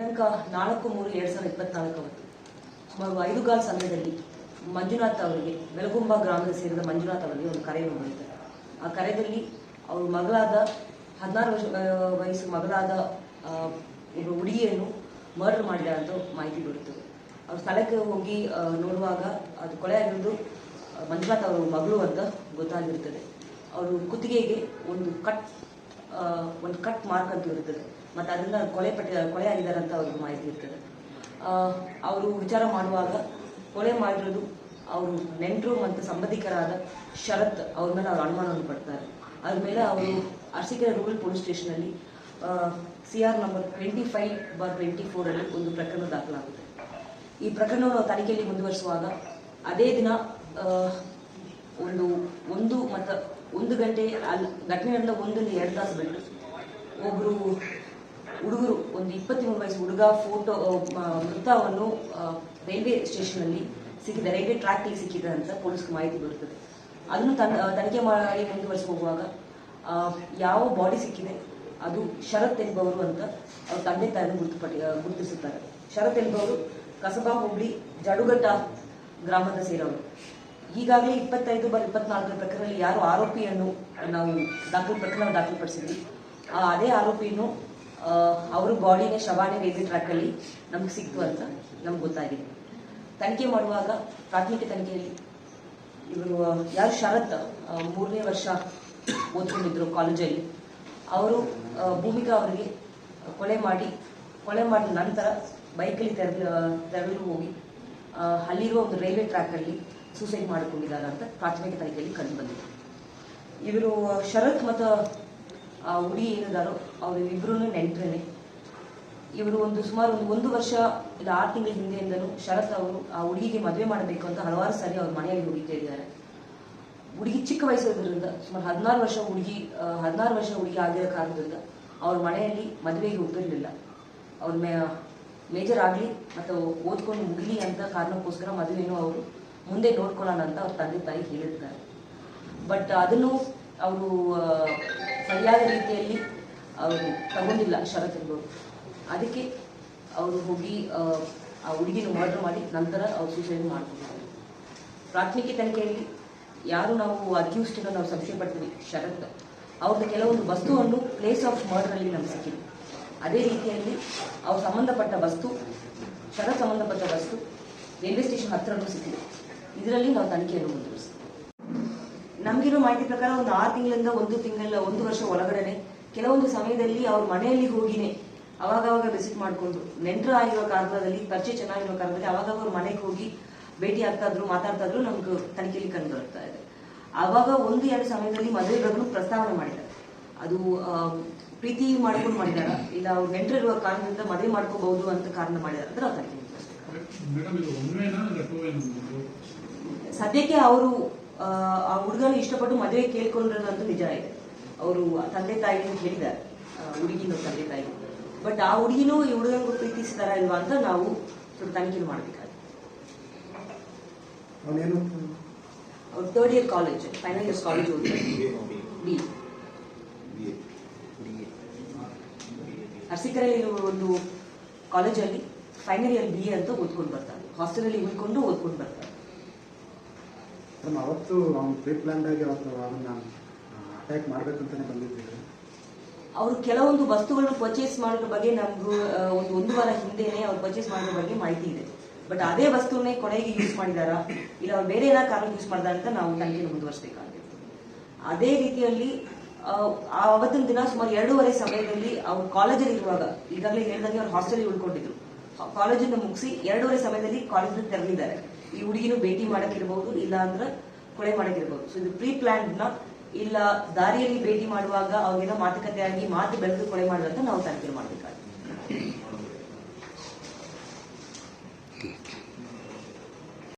ದಿನಾಂಕ ನಾಲ್ಕು ಮೂರು ಎರಡು ಸಾವಿರದ ಇಪ್ಪತ್ನಾಲ್ಕು ಅವತ್ತು ಸುಮಾರು ಐದು ಕಾಲ ಸಮಯದಲ್ಲಿ ಮಂಜುನಾಥ್ ಅವರಿಗೆ ಬೆಳಗುಂಬ ಗ್ರಾಮದ ಸೇರಿದ ಮಂಜುನಾಥ್ ಅವರಿಗೆ ಒಂದು ಕರೆಯನ್ನು ಮಾಡಿದ್ದಾರೆ ಆ ಕರೆದಲ್ಲಿ ಅವರು ಮಗಳಾದ ಹದಿನಾರು ವರ್ಷ ವಯಸ್ಸು ಮಗಳಾದ ಒಬ್ಬ ಹುಡುಗಿಯನ್ನು ಮರ್ಡರ್ ಮಾಡಿದ್ದಾರೆ ಅಂತ ಮಾಹಿತಿ ಬರುತ್ತದೆ. ಅವ್ರ ಸ್ಥಳಕ್ಕೆ ಹೋಗಿ ನೋಡುವಾಗ ಅದು ಕೊಳೆ ಆಗಿರೋದು ಮಂಜುನಾಥ್ ಅವರ ಮಗಳು ಅಂತ ಗೊತ್ತಾಗಿರುತ್ತದೆ. ಅವರು ಕುತ್ತಿಗೆಗೆ ಒಂದು ಕಟ್ ಒಂದು ಕಟ್ ಮಾರ್ಕ್ ಅಂತ ಇರುತ್ತದೆ ಮತ್ತು ಅದನ್ನ ಕೊಲೆ ಪಟ್ಟಿ ಕೊಲೆ ಆಗಿದ್ದಾರೆ ಅಂತ ಅವ್ರಿಗೆ ಮಾಹಿತಿ ಇರ್ತದೆ. ಅವರು ವಿಚಾರ ಮಾಡುವಾಗ ಕೊಲೆ ಮಾಡಿರೋದು ಅವರು ನೆಂಟರು ಮತ್ತು ಸಂಬಂಧಿಕರಾದ ಶರತ್ ಅವ್ರ ಮೇಲೆ ಅವರು ಅನುಮಾನವನ್ನು ಪಡ್ತಾರೆ. ಅದ್ರ ಮೇಲೆ ಅವರು Arsikere rural police ಸ್ಟೇಷನಲ್ಲಿ C R number twenty five bar twenty ಫೋರಲ್ಲಿ ಒಂದು ಪ್ರಕರಣ ದಾಖಲಾಗುತ್ತೆ. ಈ ಪ್ರಕರಣವನ್ನು ತನಿಖೆಯಲ್ಲಿ ಮುಂದುವರಿಸುವಾಗ ಅದೇ ದಿನ ಒಂದು ಒಂದು ಮತ್ತು ಒಂದು ಗಂಟೆ ಅಲ್ಲಿ ಘಟನೆ ನಡೆದ ಒಂದು ಎರಡು ತಾಸು ಬಿಟ್ಟು ಒಬ್ಬರು ಹುಡುಗರು, ಒಂದು ಇಪ್ಪತ್ತ್ಮೂರು ವಯಸ್ಸು ಹುಡುಗ ಫೋಟೋ ಮೃತವನ್ನು ರೈಲ್ವೆ ಸ್ಟೇಷನಲ್ಲಿ ಸಿಕ್ಕಿದ. ರೈಲ್ವೆ ಟ್ರ್ಯಾಕಲ್ಲಿ ಸಿಕ್ಕಿದ ಅಂತ ಪೊಲೀಸ್ಗೆ ಮಾಹಿತಿ ಬರುತ್ತದೆ. ಅದನ್ನು ತನ್ ತನಿಖೆ ಮಾಡಿ ಹೋಗುವಾಗ ಯಾವ ಬಾಡಿ ಸಿಕ್ಕಿದೆ, ಅದು ಶರತ್ ಎಂಬವರು ಅಂತ ಅವ್ರ ತಂದೆ ತಾಯಿಯನ್ನು ಗುರುತುಪಟ್ಟಿ ಗುರುತಿಸುತ್ತಾರೆ. ಶರತ್ ಎಂಬವರು ಕಸಬಾ ಹುಬ್ಳಿ, ಜಡುಗಟ್ಟ ಗ್ರಾಮದ ಸೇರವರು. ಈಗಾಗಲೇ ಇಪ್ಪತ್ತೈದು ಬಾರ್ ಇಪ್ಪತ್ನಾಲ್ಕರ ಪ್ರಕರಣದಲ್ಲಿ ಯಾರು ಆರೋಪಿಯನ್ನು ನಾವು ದಾಖಲು ಪ್ರಕರಣ ಆ ಅದೇ ಆರೋಪಿಯನ್ನು ಅವರು ಬಾಡಿನ ಶವಾನೆ ರೈಲ್ವೆ ಟ್ರ್ಯಾಕಲ್ಲಿ ನಮ್ಗೆ ಸಿಕ್ತು ಅಂತ ನಮ್ಗೆ ಗೊತ್ತಾಗಿದೆ. ತನಿಖೆ ಮಾಡುವಾಗ, ಪ್ರಾಥಮಿಕ ತನಿಖೆಯಲ್ಲಿ ಇವರು ಯಾರು ಶರತ್ ಮೂರನೇ ವರ್ಷ ಓದ್ಕೊಂಡಿದ್ರು ಕಾಲೇಜಲ್ಲಿ, ಅವರು ಭೂಮಿಕಾ ಅವರಿಗೆ ಕೊಲೆ ಮಾಡಿ, ಕೊಲೆ ಮಾಡಿದ ನಂತರ ಬೈಕಲ್ಲಿ ತೆರಳು ತೆರಳು ಹೋಗಿ ಅಲ್ಲಿರುವ ಒಂದು ರೈಲ್ವೆ ಟ್ರ್ಯಾಕಲ್ಲಿ ಸೂಸೈಡ್ ಮಾಡಿಕೊಂಡಿದ್ದಾರೆ ಅಂತ ಪ್ರಾಥಮಿಕ ತನಿಖೆಯಲ್ಲಿ ಕಂಡು ಬಂದಿದೆ. ಇವರು ಶರತ್ ಮತ್ತು ಆ ಹುಡುಗಿ ಏನಿದಾರೋ ಅವರು ಇಬ್ಬರೂ ನೆಂಟ್ರೇನೆ. ಇವರು ಒಂದು ಸುಮಾರು ಒಂದು ಒಂದು ವರ್ಷ ಇಲ್ಲ ಆರು ತಿಂಗಳ ಹಿಂದೆಯಿಂದಲೂ ಶರತ್ ಅವರು ಆ ಹುಡುಗಿಗೆ ಮದುವೆ ಮಾಡಬೇಕು ಅಂತ ಹಲವಾರು ಸಾರಿ ಅವ್ರ ಮನೆಯಲ್ಲಿ ಹೋಗಿ ಇದ್ದಾರೆ. ಹುಡುಗಿ ಚಿಕ್ಕ ವಯಸ್ಸಿರೋದ್ರಿಂದ ಸುಮಾರು ಹದಿನಾರು ವರ್ಷ ಹುಡುಗಿ ಹದಿನಾರು ವರ್ಷ ಹುಡುಗಿ ಆಗಿರೋ ಕಾರಣದಿಂದ ಅವ್ರ ಮನೆಯಲ್ಲಿ ಮದುವೆಗೆ ಹೋಗಿರಲಿಲ್ಲ ಅವ್ರ ಮೇ, ಮೇಜರ್ ಆಗಲಿ, ಮತ್ತು ಓದ್ಕೊಂಡು ಮುಗಿಲಿ ಅಂತ ಕಾರಣಕ್ಕೋಸ್ಕರ ಮದುವೆನೂ ಅವರು ಮುಂದೆ ನೋಡ್ಕೊಳ್ಳೋಣ ಅಂತ ಅವ್ರ ತಂದೆ ತಾಯಿ ಹೇಳಿರ್ತಾರೆ ಬಟ್ ಅದನ್ನು ಅವರು ಸರಿಯಾದ ರೀತಿಯಲ್ಲಿ ಅವರು ತಗೊಂಡಿಲ್ಲ ಶರತ್ ಅದಕ್ಕೆ ಅವರು ಹೋಗಿ ಆ, ಹುಡುಗಿನ ಮರ್ಡರ್ ಮಾಡಿ ನಂತರ ಅವ್ರು ಸೂಸೈಡ್ ಮಾಡ್ಕೊಂಡಿದ್ದಾರೆ ಪ್ರಾಥಮಿಕ ತನಿಖೆಯಲ್ಲಿ ಯಾರು ನಾವು ಅಕ್ಯೂಸ್ಡ್ ನಾವು ಸಂಶಯ ಪಡ್ತೀವಿ ಶರತ್. ಅವ್ರದ್ದು ಕೆಲವೊಂದು ವಸ್ತುವನ್ನು ಪ್ಲೇಸ್ ಆಫ್ ಮರ್ಡರಲ್ಲಿ ನಮ್ಗೆ ಸಿಕ್ಕಿದೆ. ಅದೇ ರೀತಿಯಲ್ಲಿ ಅವ್ರು ಸಂಬಂಧಪಟ್ಟ ವಸ್ತು ಶರತ್ ಸಂಬಂಧಪಟ್ಟ ವಸ್ತು ರೈಲ್ವೆ ಸ್ಟೇಷನ್ ಹತ್ರನೂ ಸಿಕ್ಕಿದೆ. ಇದರಲ್ಲಿ ನಾವು ತನಿಖೆಯನ್ನು ಮುಂದುವರಿಸ್ತೀವಿ ನಮಗಿರೋ ಮಾಹಿತಿ ಪ್ರಕಾರ ಒಂದು ಆರು ತಿಂಗಳಿಂದ ಒಂದು ತಿಂಗಳ, ಒಂದು ವರ್ಷ ಒಳಗಡೆನೆ ಕೆಲವೊಂದು ಸಮಯದಲ್ಲಿ ಅವ್ರ ಮನೆಯಲ್ಲಿ ಹೋಗಿನೇ ಅವಾಗವಾಗ ಅವಾಗ ವಿಸಿಟ್ ಮಾಡಿಕೊಂಡು ನೆಂಟರು ಆಗಿರೋ ಕಾರಣದಲ್ಲಿ, ಪರಿಚಯ ಚೆನ್ನಾಗಿರೋ ಕಾರಣದಲ್ಲಿ ಅವಾಗ ಅವ್ರ ಮನೆಗೆ ಹೋಗಿ ಭೇಟಿ ಆಗ್ತಾ ಇದ್ರು, ಮಾತಾಡ್ತಾ ಇದ್ರು, ನಮ್ಗೆ ತನಿಖೆಯಲ್ಲಿ ಕಂಡು ಬರ್ತಾ ಇದೆ. ಅವಾಗ ಒಂದು, ಎರಡು ಸಮಯದಲ್ಲಿ ಮದುವೆ ಬಗ್ಗೆ ಪ್ರಸ್ತಾವನೆ ಮಾಡಿದ್ದಾರೆ. ಅದು ಪ್ರೀತಿ ಮಾಡ್ಕೊಂಡು ಮಾಡಿದಾರ ಇಲ್ಲ ಅವ್ರ ನೆಂಟರಿರುವ ಕಾರಣದಿಂದ ಮದುವೆ ಮಾಡ್ಕೋಬಹುದು ಅಂತ ಕಾರಣ ಮಾಡಿದಾರೆ ಅಂದ್ರೆ ನಾವು ತನಿಖೆ ಸದ್ಯಕ್ಕೆ ಅವರು ಆ ಹುಡುಗನ ಇಷ್ಟಪಟ್ಟು ಮದುವೆ ಕೇಳ್ಕೊಂಡಿರೋದಂತೂ ನಿಜ ಇದೆ. ಅವರು ತಂದೆ ತಾಯಿ ಹೇಳಿದ್ದಾರೆ. ಹುಡುಗಿನ ತಂದೆ ತಾಯಿ ಬಟ್ ಆ ಹುಡುಗಿನೂ ಈ ಹುಡುಗನಿಗೂ ಪ್ರೀತಿಸ್ತಾರ ಇಲ್ವಾ ಅಂತ ನಾವು ಸ್ವಲ್ಪ ತನಿಖೆ ಮಾಡಬೇಕಾಗುತ್ತೆ ಅವನೇನು? ಅವ್ರು third year college final year college ಓದ್ತಾರೆ ಬಿ ಅರ್ಸಿಕರಲ್ಲಿ ಇರುವ ಒಂದು ಕಾಲೇಜಲ್ಲಿ ಫೈನಲ್ ಇಯರ್ ಬಿ ಎ ಅಂತ ಓದ್ಕೊಂಡು ಬರ್ತಾರೆ. ಹಾಸ್ಟೆಲಲ್ಲಿ ಉಳ್ಕೊಂಡು ಓದ್ಕೊಂಡು ಬರ್ತಾರೆ. ಮೇಡಮ್ ಅವತ್ತು ಅವ್ನು ಪ್ರೀ ಪ್ಲಾನ್ ಆಗಿ ಅವತ್ತು ಅವನ್ನ ಅಟ್ಯಾಕ್ ಮಾಡ್ಬೇಕಂತಾನೆ ಬಂದಿದ್ದೀರಿ ಅವರು ಕೆಲವೊಂದು ವಸ್ತುಗಳನ್ನು ಪರ್ಚೇಸ್ ಮಾಡೋದ್ರ ಬಗ್ಗೆ ನಮ್ದು ಒಂದು ಒಂದು ವಾರ ಹಿಂದೆನೆ ಅವ್ರು ಪರ್ಚೇಸ್ ಮಾಡೋದ್ರ ಬಗ್ಗೆ ಮಾಹಿತಿ ಇದೆ. ಬಟ್ ಅದೇ ವಸ್ತುವನ್ನೇ ಕೊನೆಗೆ ಯೂಸ್ ಮಾಡಿದಾರ? ಇಲ್ಲ ಅವ್ರು ಬೇರೆ ಏನಾದ್ರು ಕಾರಣ ಯೂಸ್ ಮಾಡಿದಾರ ಅಂತ ನಾವು ತನಿಖೆ ಮುಂದುವರಿಸಬೇಕಾಗಿತ್ತು ಅದೇ ರೀತಿಯಲ್ಲಿ ಅವತ್ತಿನ ದಿನ ಸುಮಾರು ಎರಡೂವರೆ ಸಮಯದಲ್ಲಿ ಅವ್ರು ಕಾಲೇಜಲ್ಲಿ ಇರುವಾಗ, ಈಗಾಗಲೇ ಹೇಳಿದಂಗೆ ಅವ್ರು ಹಾಸ್ಟೆಲ್ ಉಳ್ಕೊಂಡಿದ್ರು. ಕಾಲೇಜನ್ನು ಮುಗಿಸಿ ಎರಡೂವರೆ ಸಮಯದಲ್ಲಿ ಕಾಲೇಜ್ ತೆರಳಿದ್ದಾರೆ. ಈ ಹುಡುಗಿನೂ ಭೇಟಿ ಮಾಡಕ್ಕಿರ್ಬಹುದು ಇಲ್ಲ ಅಂದ್ರೆ ಕೊಲೆ ಮಾಡಕ್ಕಿರ್ಬಹುದು ಸೊ ಇದು ಪ್ರೀ ಪ್ಲಾನ್ಡ್ನ, ಇಲ್ಲ ದಾರಿಯಲ್ಲಿ ಭೇಟಿ ಮಾಡುವಾಗ ಅವಾಗೆಲ್ಲ ಮಾತುಕತೆ ಆಗಿ ಮಾತು ಬೆಳೆದು ಕೊಲೆ ಮಾಡುವಂತ ನಾವು ತನಿಖೆ ಮಾಡಬೇಕಾಗುತ್ತೆ.